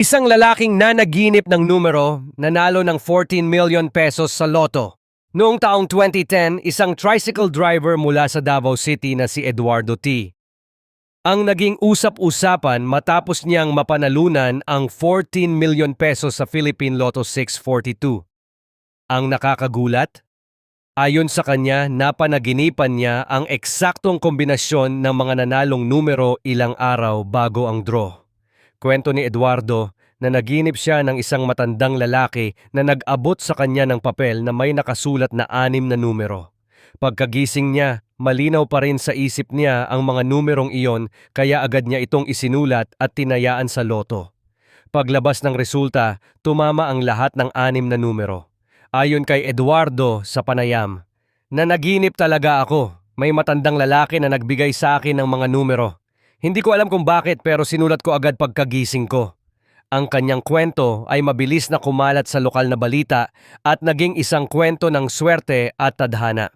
Isang lalaking nanaginip ng numero, nanalo ng 14 million pesos sa loto. Noong taong 2010, isang tricycle driver mula sa Davao City na si Eduardo T. Ang naging usap-usapan matapos niyang mapanalunan ang 14 million pesos sa Philippine Lotto 642. Ang nakakagulat? Ayon sa kanya, napanaginipan niya ang eksaktong kombinasyon ng mga nanalong numero ilang araw bago ang draw. Kwento ni Eduardo na naginip siya ng isang matandang lalaki na nag-abot sa kanya ng papel na may nakasulat na anim na numero. Pagkagising niya, malinaw pa rin sa isip niya ang mga numerong iyon kaya agad niya itong isinulat at tinayaan sa loto. Paglabas ng resulta, tumama ang lahat ng anim na numero. Ayon kay Eduardo sa panayam, na talaga ako. May matandang lalaki na nagbigay sa akin ng mga numero. Hindi ko alam kung bakit pero sinulat ko agad pagkagising ko. Ang kanyang kwento ay mabilis na kumalat sa lokal na balita at naging isang kwento ng swerte at tadhana.